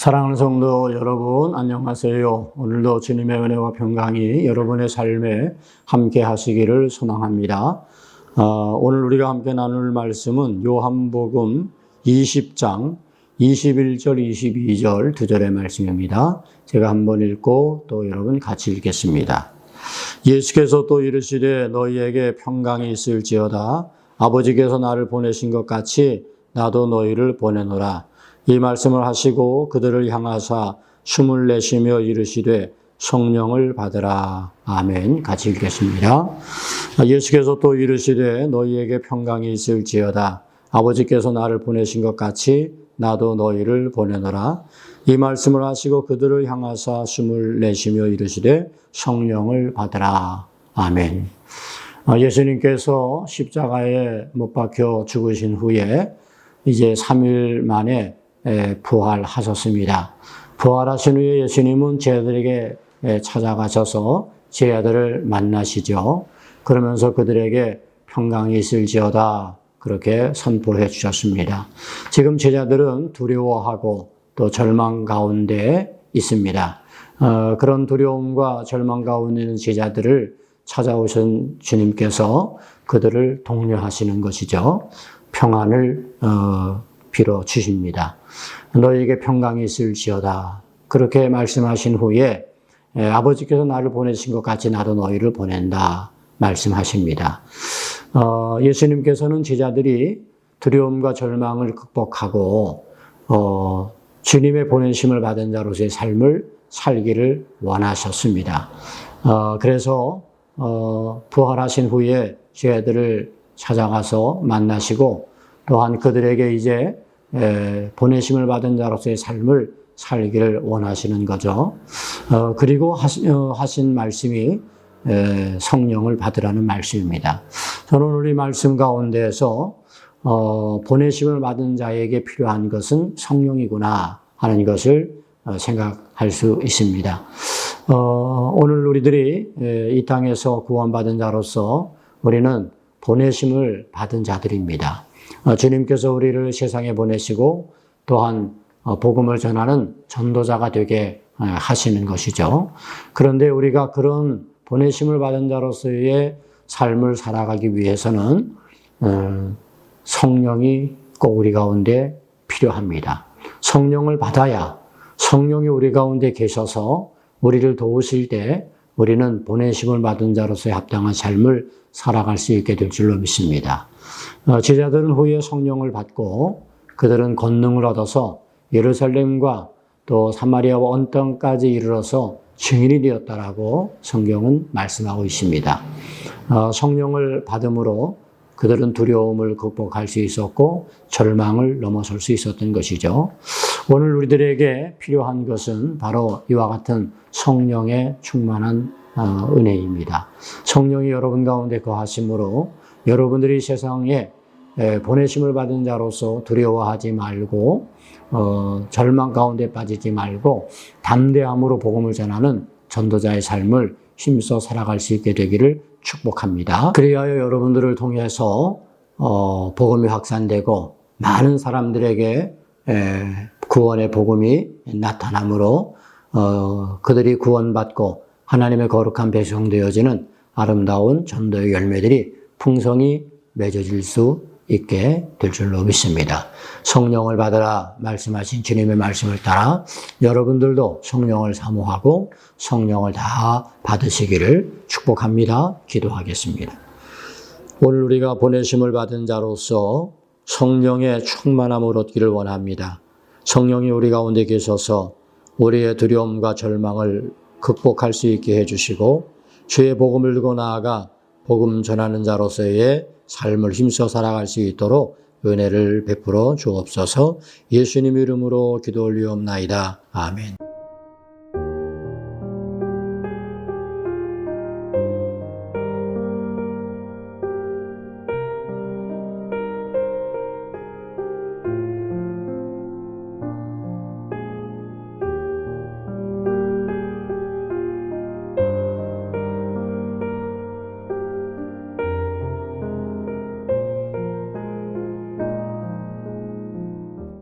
사랑하는 성도 여러분, 안녕하세요. 오늘도 주님의 은혜와 평강이 여러분의 삶에 함께 하시기를 소망합니다. 어, 오늘 우리가 함께 나눌 말씀은 요한복음 20장 21절, 22절 두 절의 말씀입니다. 제가 한번 읽고 또 여러분 같이 읽겠습니다. 예수께서 또 이르시되 너희에게 평강이 있을지어다 아버지께서 나를 보내신 것 같이 나도 너희를 보내노라. 이 말씀을 하시고 그들을 향하사 숨을 내쉬며 이르시되 성령을 받으라. 아멘. 같이 읽겠습니다. 예수께서 또 이르시되 너희에게 평강이 있을지어다. 아버지께서 나를 보내신 것 같이 나도 너희를 보내노라. 이 말씀을 하시고 그들을 향하사 숨을 내쉬며 이르시되 성령을 받으라. 아멘. 예수님께서 십자가에 못 박혀 죽으신 후에 이제 3일 만에 부활하셨습니다. 부활하신 후에 예수님은 제자들에게 찾아가셔서 제자들을 만나시죠. 그러면서 그들에게 평강이 있을지어다 그렇게 선포해 주셨습니다. 지금 제자들은 두려워하고 또 절망 가운데 있습니다. 어, 그런 두려움과 절망 가운데 있는 제자들을 찾아오신 주님께서 그들을 독려하시는 것이죠. 평안을 어, 빌어 주십니다. 너에게 평강이 있을지어다. 그렇게 말씀하신 후에 에, 아버지께서 나를 보내신 것 같이 나도 너희를 보낸다. 말씀하십니다. 어, 예수님께서는 제자들이 두려움과 절망을 극복하고 어, 주님의 보내심을 받은 자로서의 삶을 살기를 원하셨습니다. 어, 그래서 어, 부활하신 후에 제자들을 찾아가서 만나시고 또한 그들에게 이제 에, 보내심을 받은 자로서의 삶을 살기를 원하시는 거죠. 어, 그리고 어, 하신 말씀이 에, 성령을 받으라는 말씀입니다. 저는 우리 말씀 가운데에서 어, 보내심을 받은 자에게 필요한 것은 성령이구나 하는 것을 어, 생각할 수 있습니다. 어, 오늘 우리들이 에, 이 땅에서 구원받은 자로서 우리는 보내심을 받은 자들입니다. 어, 주님께서 우리를 세상에 보내시고 또한 어, 복음을 전하는 전도자가 되게 어, 하시는 것이죠. 그런데 우리가 그런 보내심을 받은 자로서의 삶을 살아가기 위해서는 성령이 꼭 우리 가운데 필요합니다. 성령을 받아야 성령이 우리 가운데 계셔서 우리를 도우실 때 우리는 보내심을 받은 자로서의 합당한 삶을 살아갈 수 있게 될 줄로 믿습니다. 제자들은 후에 성령을 받고 그들은 권능을 얻어서 예루살렘과 또 사마리아와 온 땅까지 이르러서 증인이 되었다라고 성경은 말씀하고 있습니다. 어, 성령을 받음으로 그들은 두려움을 극복할 수 있었고 절망을 넘어설 수 있었던 것이죠. 오늘 우리들에게 필요한 것은 바로 이와 같은 성령의 충만한 어, 은혜입니다. 성령이 여러분 가운데 거하심으로 여러분들이 세상에 보내심을 받은 자로서 두려워하지 말고 어, 절망 가운데 빠지지 말고 담대함으로 복음을 전하는 전도자의 삶을 힘써 살아갈 수 있게 되기를 축복합니다. 그리하여 여러분들을 통해서 어, 복음이 확산되고 많은 사람들에게 에, 구원의 복음이 나타나므로 어, 그들이 구원받고 하나님의 거룩한 배송되어지는 아름다운 전도의 열매들이 풍성히 맺어질 수 있게 될 줄로 믿습니다. 성령을 받으라 말씀하신 주님의 말씀을 따라 여러분들도 성령을 사모하고 성령을 다 받으시기를 축복합니다. 기도하겠습니다. 오늘 우리가 보내심을 받은 자로서 성령의 충만함을 얻기를 원합니다. 성령이 우리 가운데 계셔서 우리의 두려움과 절망을 극복할 수 있게 해주시고 주의 복음을 들고 나아가 복음 전하는 자로서의 삶을 힘써 살아갈 수 있도록 은혜를 베풀어 주옵소서 예수님 이름으로 기도 올리옵나이다. 아멘.